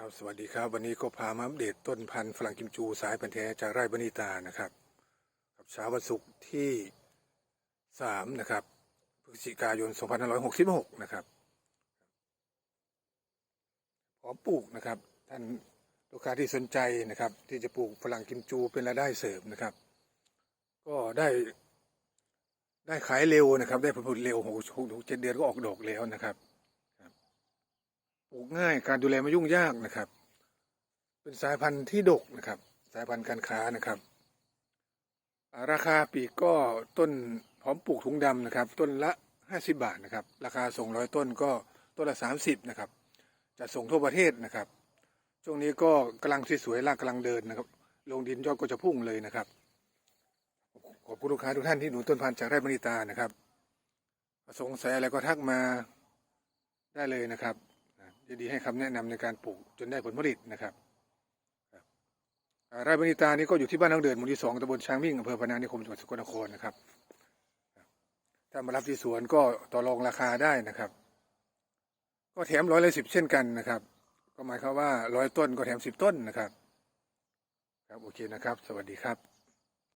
ครับสวัสดีครับ วันนี้ก็พามาอัปเดตต้นพันธุ์ฝรั่งกิมจูสายพันธุ์แท้จากไร่บรรณิตานะครับกับเช้าวันศุกร์ที่สามนะครับพฤศจิกายน 2566 นะครับพร้อมปลูกนะครับท่านลูกค้าที่สนใจนะครับ ที่จะปลูกฝรั่งกิมจูเป็นรายได้เสริมนะครับ ก็ได้ได้ขายเร็วนะครับ ได้ผลผลิตเร็วหกหกเจ็ดเดือนก็ออกดอกแล้วนะครับ ลูกง่ายการดูแลไม่ยุ่งยากนะครับ เป็นสายพันธุ์ที่ดกนะครับ สายพันธุ์การค้านะครับ ราคาปีกก็ต้นพร้อมปลูกถุงดำนะครับ ต้นละ 50 บาทนะครับ ราคาส่งร้อยต้นก็ต้นละ 30นะครับจะส่งทั่วประเทศนะครับ ช่วงนี้ก็กำลังสวยๆรากกำลังเดินนะครับ ลงดินยอดก็จะพุ่งเลยนะครับ ขอบคุณลูกค้าทุกท่านที่หนุนต้นพันธุ์จากไร่มณิตานะครับ สงสัยอะไรก็ทักมาได้เลยนะครับ นะดีให้คำแนะนำในการปลูกจนได้ผลผลิตนะครับครับไร่บรรณิตานี่ก็อยู่ที่บ้านน้องเดินหมู่ที่สองตำบลช้างมิ่งอำเภอพนานิคมจังหวัดสกลนครนะครับ ถ้ามารับที่สวนก็ต่อรองราคาได้นะครับ ก็แถมร้อยละสิบเช่นกันนะครับ ก็หมายความว่าร้อยต้นก็แถมสิบต้นนะครับ ครับโอเคนะครับ สวัสดีครับ